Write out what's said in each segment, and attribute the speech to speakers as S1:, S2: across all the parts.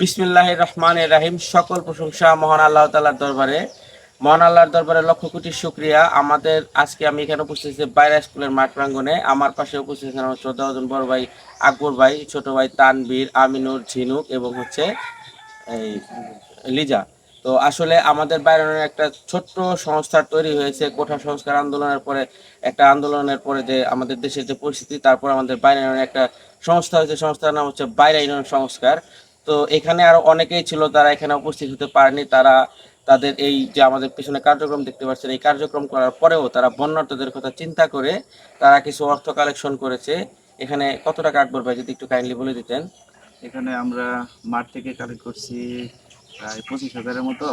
S1: বিসমিল্লাহ রহমান রাহিম। সকল প্রশংসা মহান আল্লাহ তালার দরবারে। মহান আল্লাহর দরবারে লক্ষ কোটি শুক্রিয়া। আমাদের আজকে আমি এখানে উপস্থিত বাইরা স্কুলের মাঠ প্রাঙ্গনে আমার পাশে উপস্থিত আছেন আমার চোদ্দজন বড় ভাই, আকবর ভাই, ছোট ভাই তানবীর আমিনুর, ঝিনুক এবং হচ্ছে এই লিজা। তো আসলে আমাদের বাইরনের একটা ছোট্ট সংস্থার তৈরি হয়েছে, কোঠা সংস্কার আন্দোলনের পরে, একটা আন্দোলনের পরে যে আমাদের দেশের যে পরিস্থিতি, তারপর আমাদের বাইরনের একটা সংস্থা হয়েছে। সংস্থার নাম হচ্ছে বাইরা সংস্কার। তো এখানে আরও অনেকেই ছিল তারা এখানে উপস্থিত হতে পারেনি, তারা তাদের এই যে আমাদের পিছনে কার্যক্রম দেখতে পাচ্ছেন, এই কার্যক্রম করার পরেও তারা বন্যার্থদের কথা চিন্তা করে তারা কিছু অর্থ কালেকশন করেছে। এখানে কত টাকা আকবর ভাই, যদি একটু কাইন্ডলি বলে দিতেন।
S2: এখানে আমরা মাঠ থেকে কালেক্ট করছি প্রায় পঁচিশ হাজারের মতো।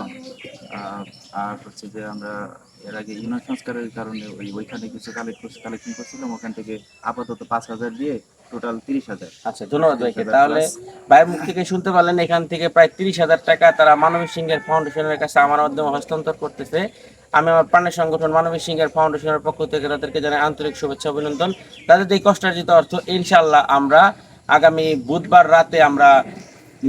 S2: আর হচ্ছে যে আমরা এর আগে ইউনিয়ন সংস্কারের কারণে ওই ওইখানে কিছু কালেক্ট কালেকশন করছিলাম। ওখান থেকে আপাতত পাঁচ হাজার দিয়ে টোটাল তিরিশ হাজার।
S1: আচ্ছা ধন্যবাদ ভাইকে। তাহলে ভাইয়ের মুখ থেকে শুনতে পারলেন এখান থেকে প্রায় তিরিশ হাজার টাকা তারা মানবিক সিংহের ফাউন্ডেশনের কাছে আমার মাধ্যমে হস্তান্তর করতেছে। আমি আমার প্রাণের সংগঠন মানবিক সিংহের ফাউন্ডেশনের পক্ষ থেকে তাদেরকে জানাই আন্তরিক শুভেচ্ছা অভিনন্দন। তাদের এই কষ্টার্জিত অর্থ ইনশাল্লাহ আমরা আগামী বুধবার রাতে আমরা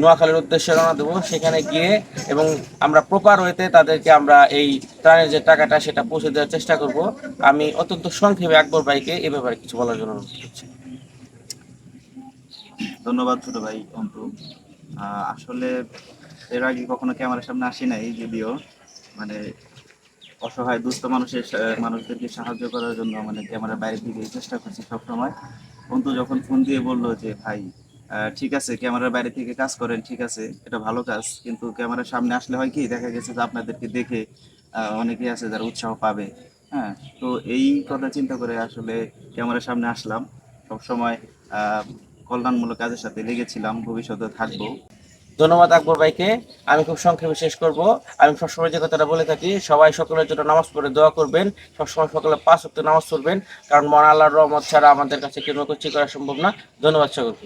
S1: নোয়াখালীর উদ্দেশ্যে রওনা দেবো। সেখানে গিয়ে এবং আমরা প্রপার ওয়েতে তাদেরকে আমরা এই ত্রাণের যে টাকাটা সেটা পৌঁছে দেওয়ার চেষ্টা করব। আমি অত্যন্ত সংক্ষেপে আকবর ভাইকে এ ব্যাপারে কিছু বলার জন্য অনুরোধ করছি।
S2: ধন্যবাদ ছোট ভাই অন্তু। আসলে এর আগে কখনো ক্যামেরার সামনে আসি নাই, যদিও। মানে অসহায়, দুস্থ মানুষের মানুষদেরকে সাহায্য করার জন্য মানে ক্যামেরার বাইরে থেকে চেষ্টা করছি সবসময়। অন্তু যখন ফোন দিয়ে বলল যে, ভাই ঠিক আছে, ক্যামেরার বাইরে থেকে কাজ করেন, ঠিক আছে, এটা ভালো কাজ। কিন্তু ক্যামেরার সামনে আসলে হয় কি, দেখা গেছে যে আপনাদেরকে দেখে অনেকেই আছে যারা উৎসাহ পাবে। হ্যাঁ তো এই কথা চিন্তা করে আসলে ক্যামেরার সামনে আসলাম। সবসময় কল্যাণমূলক কাজের সাথে লেগেছিলাম, ভবিষ্যতে থাকব।
S1: ধন্যবাদ আকবর ভাইকে। আমি খুব সংক্ষেপে শেষ করব। আমি সবসময় যে কথাটা বলে থাকি, সবাই সকলের জন্য নামাজ পড়ে দোয়া করবেন। সবসময় সকলে পাঁচ ওয়াক্ত নামাজ পড়বেন, কারণ মন রহমত ছাড়া আমাদের কাছে কেউ কিছু করা সম্ভব না। ধন্যবাদ সকলকে।